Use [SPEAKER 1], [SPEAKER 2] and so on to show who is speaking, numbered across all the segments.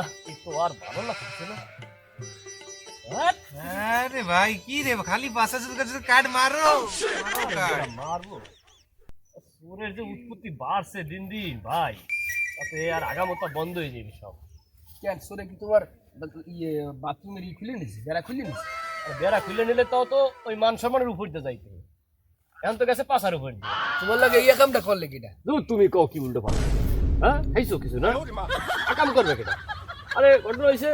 [SPEAKER 1] না এ তো আর ভালো লাগছে না।
[SPEAKER 2] আরে ভাই কি রে খালি বাসা কাছে কাট মারো।
[SPEAKER 1] মারবো। সুরের যে উৎপত্তি বাড়ছে দিন দিন ভাই তাতে আর আগামতা বন্ধ হয়ে যাবে সব।
[SPEAKER 3] কেন সরে কি তোমার ইয়ে বাথরুমের ই খুলে নিছি বেড়া খুলে নিছি?
[SPEAKER 1] বেড়া খুলে নিলে তাও তো ওই মান সম্মানের উপর দিয়ে যাইতে এখন তো গেছে পাশার উপর দিয়ে।
[SPEAKER 3] তোমার লাগে ইয়ে কামটা করলে কিটা?
[SPEAKER 1] তুমি কও কি উল্টো পাল্টা। হ্যাঁ খাইছো কিছু না? কাম করবে কেটা? আরে, ঘটনা হয়েছে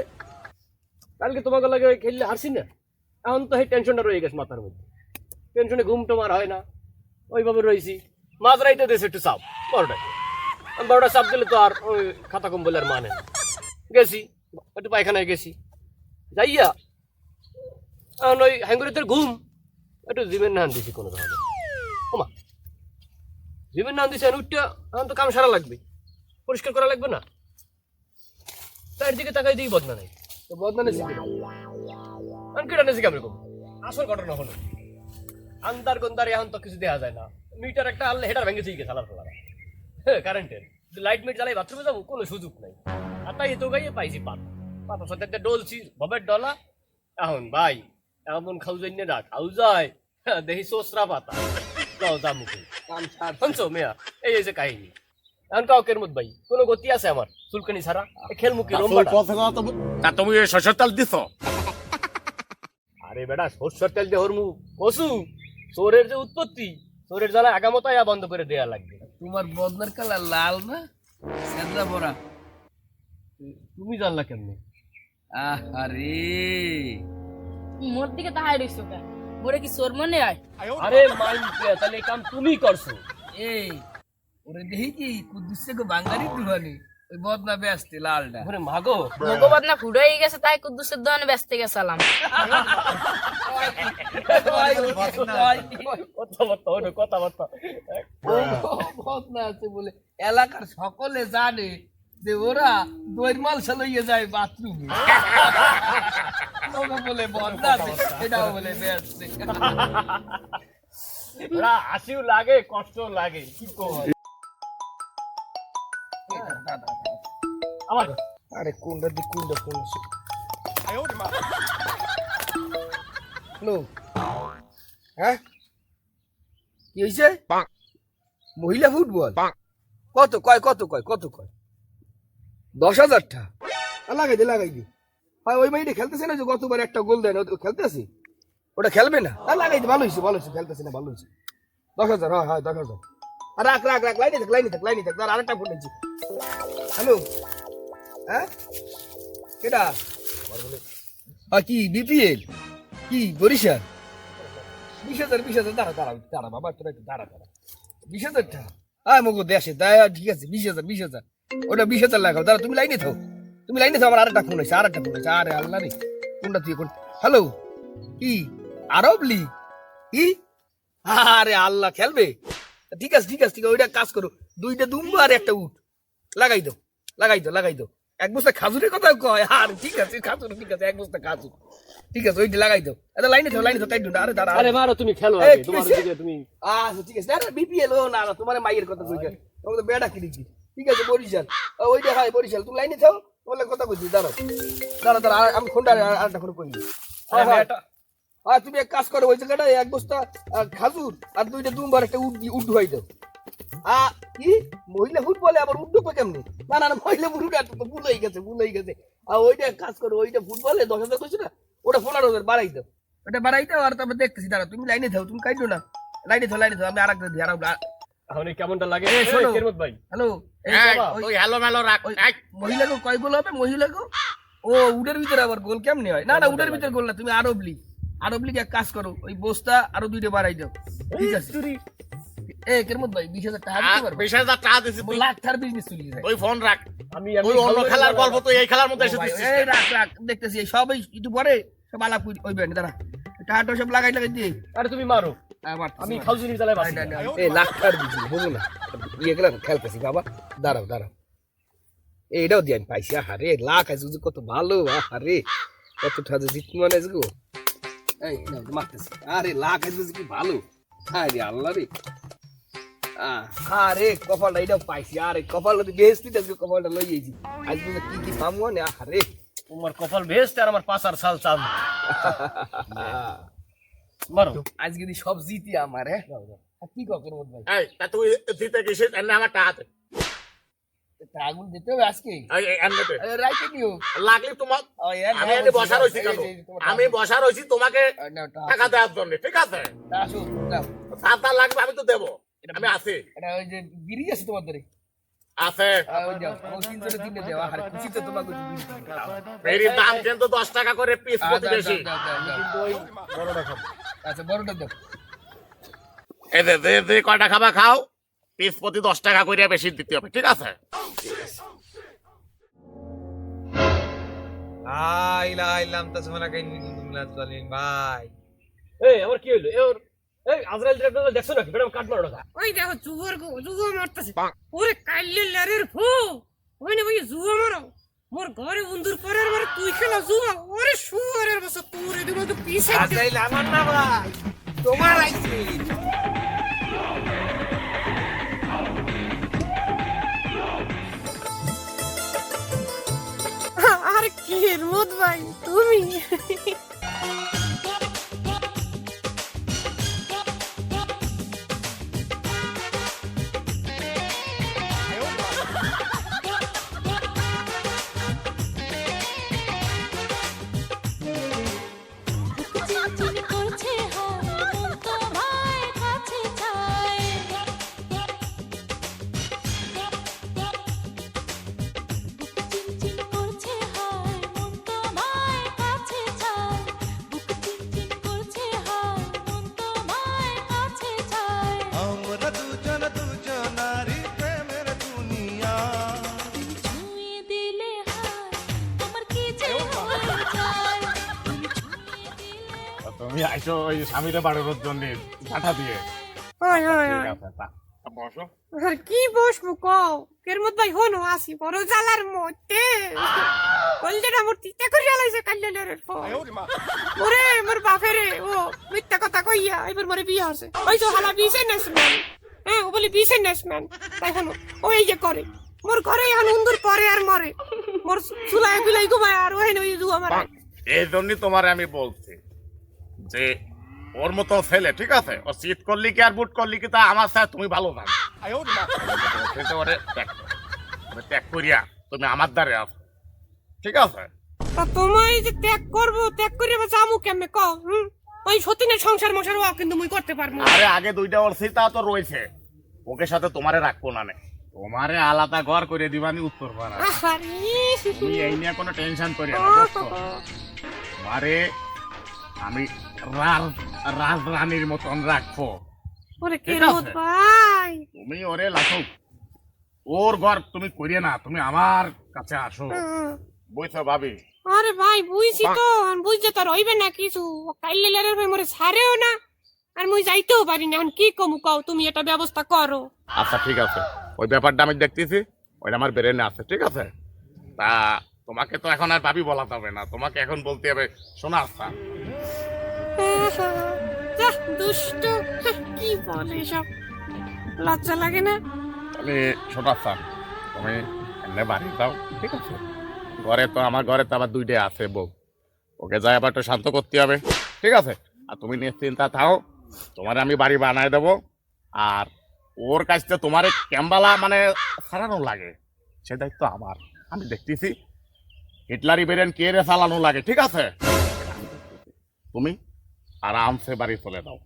[SPEAKER 1] কালকে তোমাকে লাগে ওই খেললে হারছি না। এখন তো সেই টেনশনটা রয়ে গেছে মাথার মধ্যে। টেনশনে ঘুম টোমার হয় না। ওইভাবে রয়েছি। মাঝ রাইতে দেশে একটু চাপ বারোটায় আমি বারোটা চাপ দিলে তো আর ওই খাতা কম্বল আর মানে গেছি, একটু পায়খানায় গেছি। যাইয়া, এখন ওই হ্যাঙ্গুরিতে ঘুম, একটু জিমের নান দিছি কোনো রকম ওমা জিমের নাম দিছে উঠটা এখন তো কাম সারা লাগবে। পরিষ্কার করা লাগবে না? তার দিকে তাকাই দিই বদনা নাই।
[SPEAKER 3] তো বদনানে শিখে
[SPEAKER 1] আমি কেটে নেছি কেমন আসল ঘটনা হলো আন্দার গন্দার এখন তো কিছু দেওয়া যায় না। মিটার একটা আনলে হেটার ভেঙে দিয়ে খেলার ফেলার হ্যাঁ কারেন্টের লাইট মিট জ্বালাই বাথরুমে যাব কোনো সুযোগ নাই। আর তাই তো গাইয়ে পাইছি পাত। পাতার সাথে ডলছি ভবের ডলা। এখন ভাই এমন খাউ যাই না খাউ যায় হ্যাঁ, দেখি সোসরা পাতা। যাও যা মুখে। শুনছো মেয়া? এই এই যে কাহিনী। এখন কাউকের মত ভাই কোনো গতি আছে আমার? চুলকানি ছাড়া? খেল মুখে রম্বাটা।
[SPEAKER 4] তা তুমি এই তেল দিছ?
[SPEAKER 1] আরে বেটা সর্ষের তেল দিয়ে হরমু। কসু চোরের যে উৎপত্তি চোরের জ্বালা আগামতায় বন্ধ করে দেয়া লাগবে।
[SPEAKER 3] তোমার বদনার কালার লাল না? সেদরা বড়া
[SPEAKER 1] তুমি জানলা কেমনে?
[SPEAKER 3] আহারে।
[SPEAKER 5] মোর দিকে তাহাই রইছো কেন? মোরে কি চোর মনে হয়?
[SPEAKER 1] আরে মাইন তাহলে কাম তুমি করছ।
[SPEAKER 3] এই ওরে দেখি কি কুদ্দুসে গো বাঙালি দুহানি ওই বদনা ব্যস্তে লালটা।
[SPEAKER 1] ওরে মাগো
[SPEAKER 5] ভগবত না ফুড়ে হয়ে গেছে তাই কুদ্দুসের দোকানে ব্যস্ত গেছিলাম।
[SPEAKER 3] বদনা এলাকার সকলে জানে যে ওরা দইর মাল লইয়ে যায় বাথরুমে। বলে বদনা আছে, এটাও বলে ব্যস্তে।
[SPEAKER 1] ওরা হাসিও লাগে কষ্ট লাগে কি কর আমার
[SPEAKER 3] আরে কোনটা দিক কোনটা কোন হ্যালো। হ্যাঁ? কি হয়েছে মহিলা ফুটবল? কত কয় কত কয় কত কয়? দশ হাজারটা? লাগাই দে লাগাই দি। হয় ওই মাইটা খেলতেছে না যে গতবার একটা গোল দেয় না ও খেলতেছে? ওটা খেলবে না? আর লাগাই দে ভালো হয়েছে ভালো হয়েছে খেলতেছে না ভালো হয়েছে দশ হাজার হয় হয় দশ হাজার। আর রাখ রাখ রাখ লাইনে থাক লাইনে থাক লাইনে থাক আর আরেকটা ফোন নিচ্ছি। হ্যালো। হ্যাঁ? কি, বিপিএল? কি হাজার দাঁড়া হাজারটা? হ্যাঁ ঠিক আছে হাজার, বিশ হাজার। ওটা হাজার লাগাও তুমি লাইনে থাও। তুমি লাইনে থাও আমার আরেকটা ফোন আছে আরেকটা ফোন আছে আরে আল্লাহ রে, কোনটা তুই হ্যালো কি? আরব কি? আরে আল্লাহ, খেলবে? ঠিক আছে ঠিক আছে ঠিক আছে, ওইটা কাজ করো। দুইটা দুম্বা আর একটা উঠ। লাগাই দাও লাগাই দাও লাগাই দাও। এক বস্তা খাজুরের কথা কয়? আর ঠিক আছে খাজুর ঠিক আছে এক বস্তা খাজুর। ঠিক আছে ওইটা লাগাই দাও। এটা লাইনে থাও লাইনে থাও তাই আরে দাঁড়া।
[SPEAKER 1] আরে মারো তুমি খেলো আগে তোমার দিকে তুমি
[SPEAKER 3] আচ্ছা ঠিক আছে। আরে বিপিএল ও না না তোমার মাইয়ের কথা কইছে তোমাকে তো বেড়া কি দিচ্ছি ঠিক আছে বরিশাল। ওইটা হয় বরিশাল। তুমি লাইনে থাও তোমার কথা কইছি দাঁড়াও। দাঁড়া দাঁড়া আমি ফোনটা আর- আরেকটা করি
[SPEAKER 1] আরে মেয়েটা
[SPEAKER 3] আর তুমি এক কাজ করো ওই জায়গাটা এক বস্তা খাজুর আর দুইটা দুমবার একটা উড উড ধুয়াই দাও। আ কি? মহিলা ফুটবলে আবার কেমনি? না না মহিলা ফুটবল তো ভুল হয়ে গেছে ভুল হয়ে গেছে। আর ওইটা কাজ করো ওইটা ফুটবলে দশ হাজার করছ না? ওটা পনেরো হাজার বাড়াই দাও। ওটা বাড়াই দাও আর তারপর দেখতেছি দাঁড়া তুমি লাইনে থাও তুমি কাইটো না। লাইনে থাও লাইনে থাও আমি আরেকটা দিই আর
[SPEAKER 1] এখন কেমনটা লাগে?
[SPEAKER 3] এই, শোনো।
[SPEAKER 1] কেরমত ভাই?
[SPEAKER 3] হ্যালো
[SPEAKER 4] ওই হ্যালো মেলো রাখ
[SPEAKER 3] মহিলাকে কয় গোল হবে মহিলাকে? ও উডের ভিতরে আবার গোল কেমনে হয়? না না উডের ভিতরে গোল না তুমি আরব লিগ। আরব লিগ এক কাজ করো ওই বস্তা আরও দুইটা বাড়াই দাও। ঠিক আছে। এ কেরমত ভাই বিশ হাজার টাকা দিতে পারব।
[SPEAKER 4] বিশ হাজার টাকা দিছি
[SPEAKER 3] লাখ টাকার বিজনেস চলে যায়
[SPEAKER 4] ওই ফোন রাখ।
[SPEAKER 1] আমি
[SPEAKER 4] ওই অন্য খেলার গল্প তুই এই খেলার মধ্যে এসে
[SPEAKER 3] ভাই, এই রাখ রাখ দেখতেছি সবই একটু পরে সব আলাপ ওই বেন দাঁড়া। টাকাটা সব লাগাই লাগাই দিয়ে।
[SPEAKER 1] আরে তুমি মারো। আমি খাউজুনি জ্বালায় বাসি।
[SPEAKER 3] এই লাখ টাকার বিজনেস বুঝো না? ইয়ে গেলাম খেলতেছি বাবা। দাঁড়াও দাঁড়াও। এইটাও দিয়ে আমি পাইছি আরে লাখ আছে কত ভালো আরে কত জিত মনে গো এই মারতেছি। আরে লাখ আছে কি ভালো। আরে আল্লাহ রে। আরে কপালটা এটা পাইছি। আরে কপাল বেহেস্তি আজকে কপালটা লই যাইছি আজকে কি কি পামু না আরে।
[SPEAKER 1] তোমার কপাল ভেস্ট আর আমার পাশার সাল চাল। মারো।
[SPEAKER 3] আজকে দি সব জিতি আমার হ্যাঁ? কি ভাই?
[SPEAKER 4] এই তা তুই দিতে গেছিস এনে আমার টাকা
[SPEAKER 3] আগুন দিতে হবে আজকে? রাইতে দিও।
[SPEAKER 4] লাগলে তোমার আমি এনে বসা রয়েছি কেন আমি বসা রয়েছি তোমাকে টাকা দেওয়ার জন্য ঠিক আছে? সাত লাগবে আমি তো দেবো। আমি আছি।
[SPEAKER 3] এটা ওই যে বিড়ি আছে তোমার ধরে
[SPEAKER 4] আছে। দাম কিন্তু দশ টাকা করে পিস
[SPEAKER 3] আচ্ছা বড়টা দাও।
[SPEAKER 4] এই যে যে যে কয়টা খাবা খাও পিস প্রতি দশ টাকা করে বেশি দিতে হবে ঠিক আছে?
[SPEAKER 2] আইলা আইলাম তা সোনা কাইনি কিন্তু মিলাদ বলেন ভাই।
[SPEAKER 1] এই আমার কি হইল? এই আজরাইল ট্রাক্টর দেখছ নাকি? ম্যাডাম কাট মারো টাকা
[SPEAKER 6] ওই দেখো জুয়ার গো জুয়া মারতেছে। ওরে কাইলে লারের ফু। ওই না ওই জুয়া মারো। মোর ঘরে বন্ধুর পরের বারে তুই খেলা জুয়া ওরে শুয়ারের বসে তোরে দেবো তো পিছে।
[SPEAKER 2] আজাইল আমার না ভাই তোমার আইছে।
[SPEAKER 6] আর কি মত ভাই তুমি।
[SPEAKER 7] তুমি
[SPEAKER 4] আইছো ওই স্বামীরে বাড়ানোর জন্য কাঠা দিয়ে।
[SPEAKER 6] ওই ওই ওই
[SPEAKER 4] বসো।
[SPEAKER 6] আর কি বসবো কও? এর মত ভাই হনো আসি বড় জালার মধ্যে। কলজেটা মোর তিতা করে ওরে মোর বাপেরে ও মিথ্যা কথা কইয়া এবার মোরে বিয়ে হচ্ছে ওই তো হালা বিজনেসম্যান। হ্যাঁ ও বলি বিজনেসম্যান। তাই হনো ও এই যে করে। মোর ঘরে এখন হুন্দুর পরে আর মরে। মোর চুলাই গুলাই ঘুমায় আর ওই ওই জুয়া মারা
[SPEAKER 4] এই জন্যই তোমার আমি বলছি। যে ওর মতো ছেলে ঠিক আছে? ও শীত করলি কি আর বুট করলি কি তা আমার সাথে তুমি ভালো জানো। সেটা ওরে ত্যাগ করো। ত্যাগ করিয়া তুমি আমার দ্বারে আছো ঠিক আছে?
[SPEAKER 6] তা তোমায় যে ত্যাগ করব ত্যাগ করে বা জামু কেমনে? কও হুম? ওই সতীনের সংসার মশার ও কিন্তু মুই করতে পারব
[SPEAKER 4] আরে আগে দুইটা ওর সীতা তো রয়েছে। ওকে সাথে তোমারে রাখব না। তোমারে আলাদা ঘর করে দিবানি উত্তর পাড়া তুমি এই নিয়ে কোনো টেনশন করি না বুঝছ? তোমারে আমি রাজ রাজরানীর মতন রাখব।
[SPEAKER 6] ওরে
[SPEAKER 4] আছে।
[SPEAKER 6] ভাই?
[SPEAKER 4] তুমি ওরে লাখো ওর ঘর তুমি করিয়ে না তুমি আমার কাছে আসো। বুঝছ ভাবি।
[SPEAKER 6] আরে ভাই বুঝছি তো বুঝতে তো রইবে না কিছু। কাইলে লেরের ভাই মরে ছাড়েও না। আর মুই যাইতেও পারি না এখন কি কমু কও তুমি এটা ব্যবস্থা করো।
[SPEAKER 4] আচ্ছা ঠিক আছে। ওই ব্যাপারটা আমি দেখতেছি ওইটা আমার ব্রেনে আছে ঠিক আছে? তা তোমাকে তো এখন আর ভাবি বলা যাবে না তোমাকে এখন বলতে হবে শোনা আচ্ছা
[SPEAKER 6] দুষ্ট কি বলে সব লজ্জা লাগে না?
[SPEAKER 4] তাহলে শোনা আচ্ছা তুমি এমনি বাড়ি যাও, ঠিক আছে? ঘরে তো, আমার ঘরে তো আবার দুইটা আছে বউ। ওকে যাই আবার একটু শান্ত করতে হবে, ঠিক আছে? আর তুমি নিশ্চিন্তা থাও, তোমার আমি বাড়ি বানায় দেবো। আর ওর কাছ থেকে তোমার ক্যাম্বালা মানে সারানো লাগে, সে দায়িত্ব আমার। আমি দেখতেছি, হিটলারি বেরেন কে রে চালানো লাগে, ঠিক আছে? তুমি আরামসে বাড়ি চলে দাও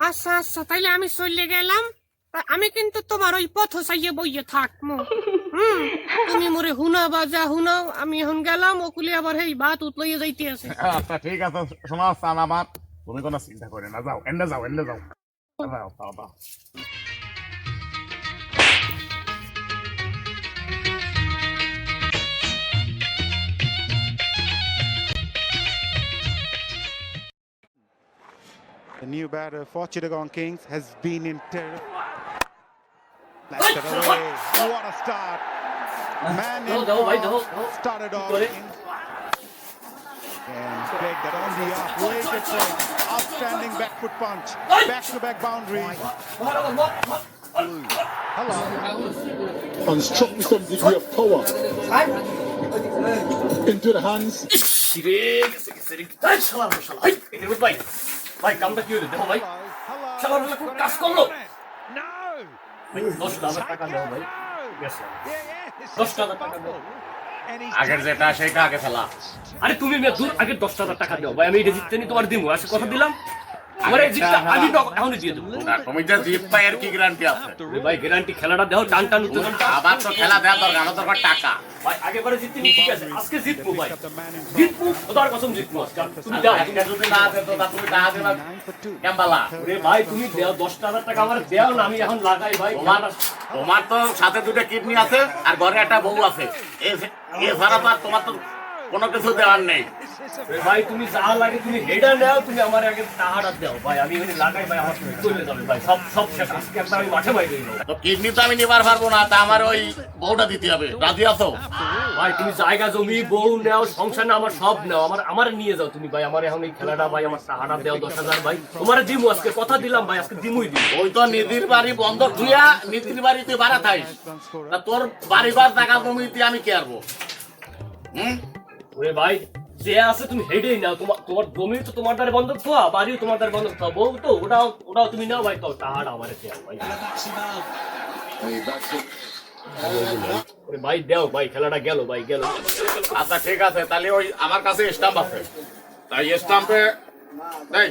[SPEAKER 6] আচ্ছা আচ্ছা তাইলে আমি চলে গেলাম। আমি কিন্তু তোমার ওই পথ চাইয়ে বইয়ে থাকব হুম তুমি মোরে হুনা বাজা হুনাও আমি এখন গেলাম ওকুলি আবার এই ভাত উতলিয়ে যাইতে আছে।
[SPEAKER 4] আচ্ছা ঠিক আছে শোনা আমার। তুমি কোনো চিন্তা করে না যাও এন্ডে যাও এন্ডে যাও যাও যাও।
[SPEAKER 8] The new batter for Chittagong Kings has been in terrible. Blasted away. What a start. Man in started off. And Greg that on the up. Waited for outstanding back foot punch. Back to back boundary.
[SPEAKER 9] Hello. And struck with some degree of power. Into the hands.
[SPEAKER 1] ভাই ভাই কামটা কি হলো দেখো ভাই। শালা রে কোন কাজ করল। ভাই, দশ হাজার টাকা দাও ভাই। দশ হাজার টাকা দাও।
[SPEAKER 4] আগের যেটা সেটা আগে ফেলা।
[SPEAKER 1] আরে তুমি দূর আগে দশ হাজার টাকা দাও। ভাই, আমি এটা জিততে নি, তোমার দিমু। আসে কথা দিলাম। আমার এই জিতটা আমি এখনই দিয়ে দেবো।
[SPEAKER 4] না তুমি যে জিত পাই এর কি গ্যারান্টি আছে?
[SPEAKER 1] ভাই গ্যারান্টি খেলাটা দাও টান টান উঠতে
[SPEAKER 4] আবার তো খেলা দেওয়া দরকার আমার দরকার টাকা।
[SPEAKER 1] ভাই আগেবারে জিততে নি ঠিক আছে আজকে জিতবো ভাই। জিতবো খোদার কসম জিতবো আজকে। তুমি দাও
[SPEAKER 4] আজকে যদি না আছে তো তুমি টাকা দেবা কেমবালা
[SPEAKER 1] আরে ভাই তুমি দেও দশ টাকা আমার দেও না আমি এখন লাগাই ভাই।
[SPEAKER 4] তোমার তোমার তো সাথে দুটো কিডনি আছে আর ঘরে একটা বউ আছে। এ- তোমার তো কোনো কিছু দেওয়ার নেই।
[SPEAKER 1] ভাই তুমি যা লাগে তুমি হেডা নাও তুমি আমার আগে টাহাটা দাও। ভাই আমি ওখানে লাগাই ভাই আমার চলে যাবে। ভাই সব সব শেষ। আজকে একটা আমি মাঠে দেবো
[SPEAKER 4] তো কিডনি তো আমি নিবার পারব না তা আমার ওই বউটা দিতে হবে। রাজি আছো?
[SPEAKER 1] ভাই তুমি জায়গা জমি বউ নাও সংসার নাও আমার সব নাও। আমার আমার নিয়ে যাও তুমি ভাই। আমার এখন এই খেলাটা ভাই আমার টাহাটা দাও দশ হাজার ভাই। তোমার দিমু আজকে কথা দিলাম ভাই আজকে দিমুই দিই
[SPEAKER 4] ওই তো নিধির বাড়ি বন্ধ। ধুইয়া নিধির বাড়িতে ভাড়া থাইস। তোর বাড়ি ঘর টাকা জমিতে আমি কে আরবো হুম?
[SPEAKER 1] ওরে ভাই, যে আছে তুমি হেডেই নাও। তোমার তোমার জমি তো তোমার দ্বারা বন্ধক থোয়া বাড়িও তোমার দ্বারা বন্ধক বউ তো, ওটাও ওটাও তুমি নাও ভাই, তো আমার দেও ভাই। ভাই, দেও ভাই, খেলাটা গেল ভাই, গেল।
[SPEAKER 4] আচ্ছা ঠিক আছে, তাহলে ওই আমার কাছে স্টাম্প আছে। তাই স্টাম্পে এই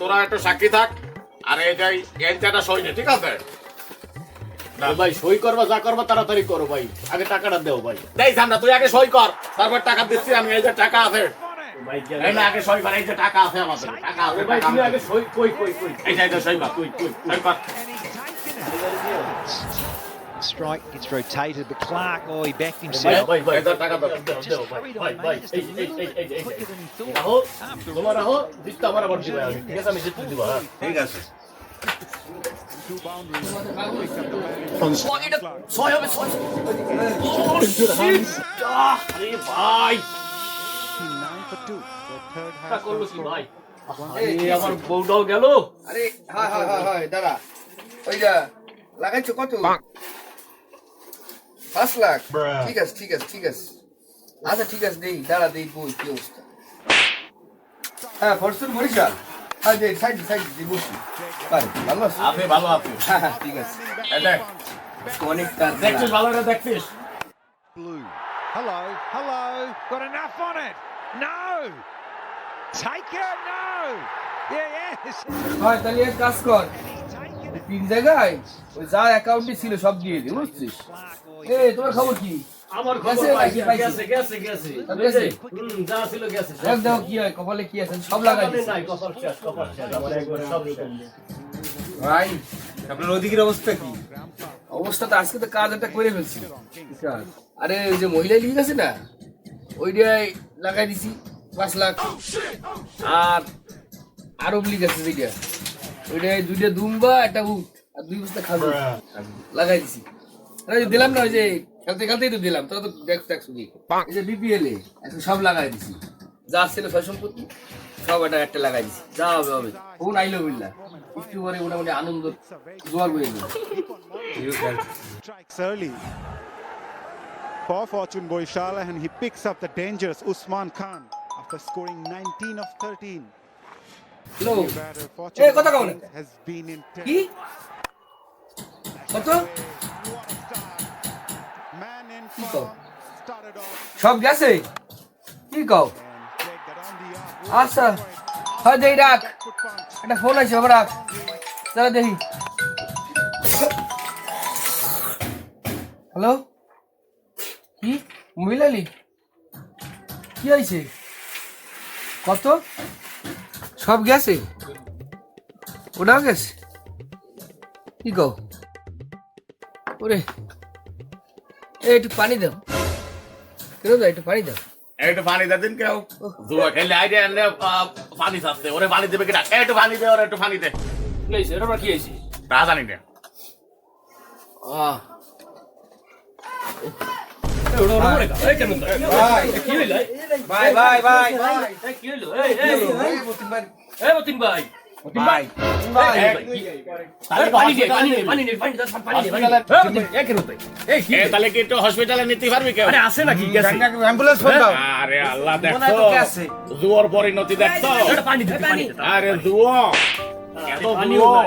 [SPEAKER 4] তোরা একটু সাক্ষী থাক, আর এই যে এনচাটা সই ঠিক আছে?
[SPEAKER 1] ভাই সই করবা যা করবা তাড়াতাড়ি করো ভাই। আগে টাকাটা দেও ভাই।
[SPEAKER 4] দেই সামনে তুই আগে সই কর। তারপর টাকা দিচ্ছি আমি এই যে টাকা আছে।
[SPEAKER 1] ভাই গেল।
[SPEAKER 4] এই না আগে সই কর এই যে টাকা আছে আমাদের। টাকা আছে
[SPEAKER 1] ভাই তুমি আগে সই কই কই কই?
[SPEAKER 4] এই যে সই কর তুই তুই সই কর।
[SPEAKER 10] Strike gets rotated, but Clark, oh, he backed himself.
[SPEAKER 1] ভাই ভাই
[SPEAKER 4] এই যে
[SPEAKER 1] হবে আরে ভাই
[SPEAKER 8] Nine for two. The third
[SPEAKER 1] এটা
[SPEAKER 8] has
[SPEAKER 1] করল কি ভাই আরে আমার বউটাও গেল
[SPEAKER 3] আরে হয় হয় হয় হয় দাঁড়া ওইটা লাগাইছো কত পাঁচ লাখ ঠিক আছে ঠিক আছে ঠিক আছে আচ্ছা ঠিক আছে দেই দাঁড়া দেই বই কি অবস্থা হ্যাঁ ফরচুন বরিশাল দেই সাইড সাইড দিয়ে বসি পারে ভালো আছে
[SPEAKER 4] আপনি ভালো আছেন
[SPEAKER 3] হ্যাঁ হ্যাঁ ঠিক আছে
[SPEAKER 4] এই দেখ
[SPEAKER 3] অনেক
[SPEAKER 4] দেখছিস ভালো করে দেখছিস
[SPEAKER 10] Blue. Hello, hello. Got enough on it. No. Take it. No. Yeah, yes.
[SPEAKER 3] হয় তাহলে এক কাজ কর. তিন জায়গায় ওই যা অ্যাকাউন্টে ছিল সব দিয়ে দে বুঝছিস এ তোমার খবর কি
[SPEAKER 1] আমার
[SPEAKER 3] গেছে
[SPEAKER 1] খবর ভাই
[SPEAKER 3] নাকি পাইছি?
[SPEAKER 1] গেছে গেছে। গেছে। হুম যা ছিল গেছে
[SPEAKER 3] দেখ দেখো কি হয় কপালে কি আছে? সব লাগাই
[SPEAKER 1] নাই কপাল শেষ কপাল শেষ আমার একবার সব
[SPEAKER 3] ভাই
[SPEAKER 2] আপনার ওদিকের অবস্থা কি?
[SPEAKER 3] অবস্থা তো আজকে তো কাজ একটা করে ফেলছি। আরে যে মহিলা লিগ আছে না ওইটাই লাগাই দিছি পাঁচ লাখ। আর আরব লিগ আছে যেটা ওইটাই দুইটা দুম্বা একটা উট আর দুই বস্তা খাজু লাগাই দিছি। দিলাম না ওই যে খেলতে খেলতেই তো দিলাম তোরা তো দেখ দেখ শুধু এই যে বিপিএল এ এখন সব লাগাই দিছি যা ছিল সয় সম্পত্তি সব এটা একটা লাগাই দিছি যা হবে হবে ফোন আইলো বুঝলা একটু পরে মোটামুটি আনন্দ জোয়ার বয়ে গেল
[SPEAKER 8] Strikes early for Fortune Borishala and he picks up the dangerous Usman Khan after scoring 19 of 13.
[SPEAKER 3] Hello
[SPEAKER 8] Batter
[SPEAKER 3] Eh,
[SPEAKER 8] Fortune
[SPEAKER 3] kota kau ni?
[SPEAKER 8] Kings has been in
[SPEAKER 3] কি কত. সব গেছে? কি কও. আচ্ছা হয় দেই, রাখ। একটা ফোন আছে আবার রাখ। চলো দেখি। হ্যালো? কি? মহিলালি কি হয়েছে কত? সব গেছে? ওটাও গেছে? কি কও? ওরে। একটু পানি দাও। কেন একটু পানি দাও।
[SPEAKER 4] একটু পানি দে দিন কেউ। জুয়া খেলে আইডিয়া এনে পানি চাচ্ছে ওরে পানি দেবে কিনা একটু পানি দে ওরে একটু পানি দে।
[SPEAKER 1] কি হয়েছে? এটা আবার কি হয়েছে?
[SPEAKER 4] তা জানি না।
[SPEAKER 3] ভাই। ভাই ভাই
[SPEAKER 1] এই কি হইল? এই, এই, এই, মতিন ভাই, ভাই ভাই এই কি
[SPEAKER 4] এ তাহলে কি? একটু হসপিটালে নিতে পারবি কেউ?
[SPEAKER 1] আছে নাকি?
[SPEAKER 3] অ্যাম্বুলেন্স ফোন দাও।
[SPEAKER 4] আরে আল্লাহ
[SPEAKER 3] তো
[SPEAKER 4] দেখছ
[SPEAKER 3] গেছে।
[SPEAKER 4] জুয়োর পরিণতি দেখছ?
[SPEAKER 1] এটা পানি দে পানি দে
[SPEAKER 4] আরে জুয়ো। এত
[SPEAKER 1] পানি
[SPEAKER 4] জুয়া।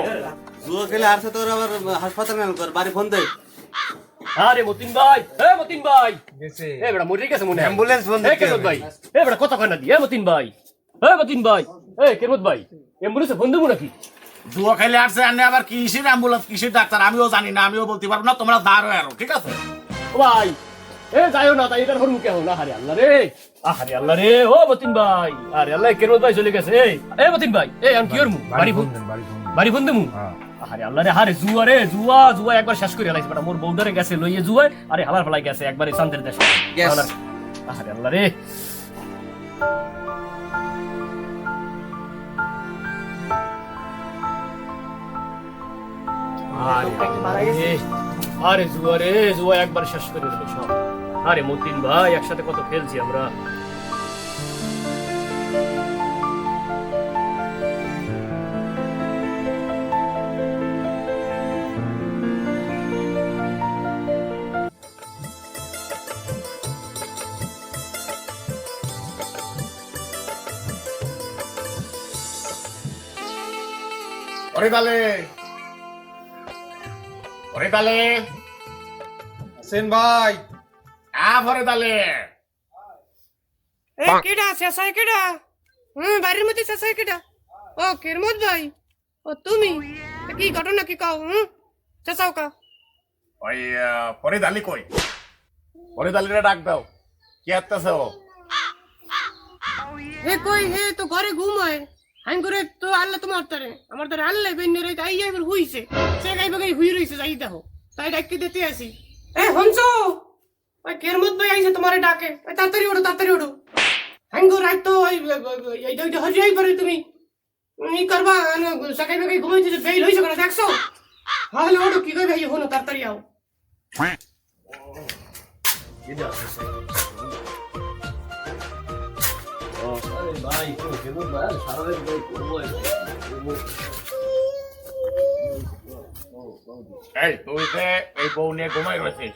[SPEAKER 11] খেলে আর তোর আবার হাসপাতাল কর বাড়ি ফোন দে।
[SPEAKER 1] আরে মতিন ভাই। এ মতিন ভাই। এ বড় মরে গেছে মনে
[SPEAKER 3] অ্যাম্বুলেন্স ফোন
[SPEAKER 1] এ
[SPEAKER 3] দিতে
[SPEAKER 1] ভাই। এ বড় কত কয়না দি। এ মতিন ভাই। এ মতিন ভাই। এ কেরমত ভাই। অ্যাম্বুলেন্সে ফোন দেবো নাকি
[SPEAKER 4] জুয়ো খেলে আসছে আনে আবার কিসের অ্যাম্বুলেন্স কিসের ডাক্তার? আমিও জানি না আমিও বলতে পারব না তোমরা দাঁড়ো আরও ঠিক আছে?
[SPEAKER 1] ও ভাই এ যাইও না তাই এটার হর মুখে হো না আরে আল্লাহ রে আরে আল্লাহ রে ও মতিন ভাই আরে আল্লাহ কেরমত ভাই চলে গেছে এই এ মতিন ভাই এ আমি কি করমু? বাড়ি ফোন বাড়ি ফোন দেমু আরে আল্লাহ রে হারে জুয়া রে জুয়া জুয়া একবার শেষ করে লাইছে বেটা মোর বউদারে গেছে লইয়ে জুয়ায় আরে হালার ফলাই গেছে একবারে চান্দের দেশে. আরে আল্লাহ রে। আরে। জুয়া রে, জুয়া একবার শেষ করে দিল সব আরে মতিন ভাই, একসাথে কত খেলছি আমরা
[SPEAKER 4] ওরে তালে।
[SPEAKER 3] সেন ভাই।
[SPEAKER 4] আ ভরে তালে।
[SPEAKER 6] এ কেডা শেষাই কেডা? হুম বাড়ির মধ্যে শেষাই কেডা? ও কেরমত ভাই? ও তুমি? কি ঘটনা কি কাও হুম শেষাও কা
[SPEAKER 4] ওই পরে দালি কই? পরে দালিরে ডাক দাও। কি আসতেছে ও?
[SPEAKER 6] হে কই হে তো ঘরে ঘুমায় হাইন করে তো আল্লাহ তোমার তারে আমার তারে আল্লাহ বেন্নে রে তাই যাইবার হুইছে। সে গাইবে গাই হুই রইছে যাই দেখো। তাই ডাকতে দিতে আসি। এ হংসো! ওই কেরমত ভাই আইছে তোমারে ডাকে। ওই তাড়াতাড়ি ওঠো তাড়াতাড়ি ওঠো। হাইন করে রাত তো ওই এই দুইটা হজিয়াই করে তুমি। ই করবা সকাই বেগাই ঘুমাইছে বেইল হইছে করে দেখছ? হলে ওঠো কি কই ভাই হলো তাড়াতাড়ি আও।
[SPEAKER 1] আরে ভাই কেমন ভাই সারা রাত ভাই করব
[SPEAKER 4] এই তুই যে এই বউ নিয়ে ঘুমাই রয়েছিস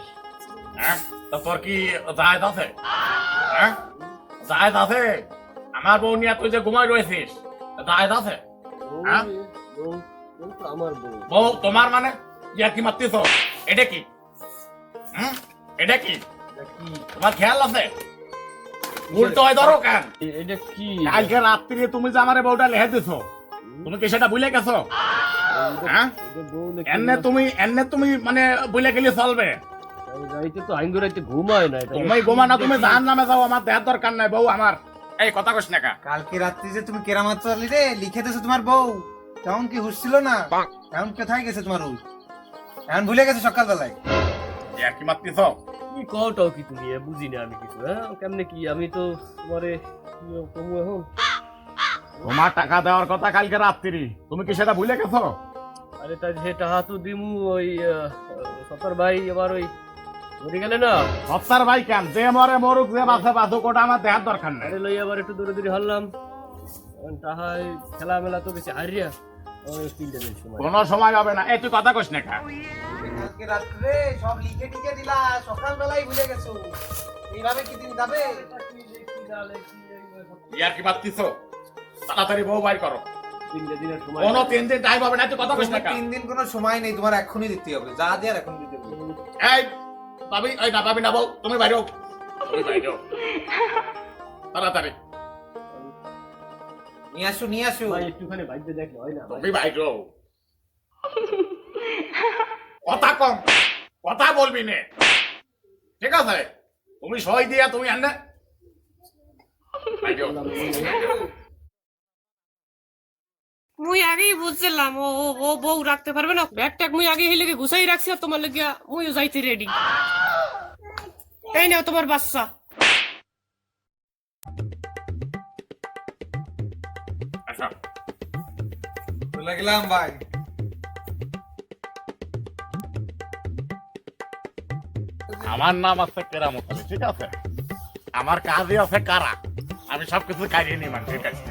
[SPEAKER 4] হ্যাঁ? তা তোর কি জায়দ আছে? হ্যাঁ? জায়দ আছে? আমার বউ নিয়ে তুই যে ঘুমাই রয়েছিস জায়দ আছে? হ্যাঁ?
[SPEAKER 1] আমার বউ।
[SPEAKER 4] বউ তোমার মানে? ইয়া কি মারতেছ? এটা কি? হুম? এটা কি? তোমার খেয়াল আছে? উল্টো হয় ধরো কেন
[SPEAKER 1] এটা কি?
[SPEAKER 4] কালকে রাত্রিরে তুমি যে আমার বউটা লেহে দিছো তুমি কি সেটা ভুলে গেছো? হ্যাঁ? এনে তুমি এনে তুমি মানে বলে গেলে চলবে।
[SPEAKER 1] রাইতে তো আইন রাইতে ঘুমায় না
[SPEAKER 4] তুমি গোমা না তুমি জাহান নামে যাও আমার দেহার দরকার নাই বউ আমার। এই কথা না কা।
[SPEAKER 2] কালকে রাত্রি যে তুমি কেরামাত চালি রে লিখে দিয়েছ তোমার বউ। কি না? কোথায় গেছে তোমার এখন ভুলে গেছে সকালবেলায়।
[SPEAKER 4] কি মারতেছ?
[SPEAKER 1] কি কওটাও কি তুমি? এ বুঝি না আমি কিছু হ্যাঁ? কেমনে কি? আমি তো তোমারে কমু এখন?
[SPEAKER 4] তোমার টাকা দেওয়ার কথা কালকে রাত্রি। তুমি কি সেটা ভুলে গেছো?
[SPEAKER 1] আরে তাই যে টাকা তো দিমু ওই সতর ভাই আবার ওই মরে গেলে না?
[SPEAKER 4] সত্তার ভাই কেন? যে মরে মরুক যে বাসে বাসুক ওটা আমার দেহার দরকার নাই।
[SPEAKER 1] আরে লই আবার একটু দূরে দূরে টাকা এই খেলা মেলা তো বেশি হারিয়া। তিনটে সময়।
[SPEAKER 4] হবে না। এই তুই কথা কস না কা
[SPEAKER 2] কালকে রাত্রে সব লিখে টিকে দিলা সকালবেলায় ভুলে গেছো। এইভাবে কি দিন যাবে?
[SPEAKER 4] ইয়ার কি তাড়াতাড়ি বউ বাইর করো।
[SPEAKER 1] তিনটে দিনের সময়
[SPEAKER 4] কোনো তিন দিন টাইম হবে না তুই কথা কস না
[SPEAKER 2] তিন দিন কোনো সময় নেই তোমার এখনই দিতে হবে যা দেওয়ার এখন দিতে হবে।
[SPEAKER 4] এই পাবি এই না পাবি না বল তুমি বাইরে হও। তুমি বাইরে হও। তাড়াতাড়ি।
[SPEAKER 2] নিয়ে আসো নিয়ে আসো।
[SPEAKER 1] ভাই একটুখানি বাইরে দেখলে হয় না
[SPEAKER 4] তুমি বাইরে হও। কথা কম কথা বলবি নে। ঠিক আছে? তুমি সই দিয়া তুমি আনে।
[SPEAKER 6] মুই আগেই বুঝছিলাম ও ও বউ রাখতে পারবে না। ব্যাগ ট্যাগ মুই আগে হেলে ঘুষাই রাখছি আর তোমার লাগিয়া মুইও যাইতে রেডি এই নাও তোমার বাচ্চা।
[SPEAKER 4] আচ্ছা।
[SPEAKER 2] চলে ভাই।
[SPEAKER 4] আমার নাম আছে কেরামত, ঠিক আছে? আমার কাজই আছে কারা। আমি সবকিছু কাজে নিই ঠিক আছে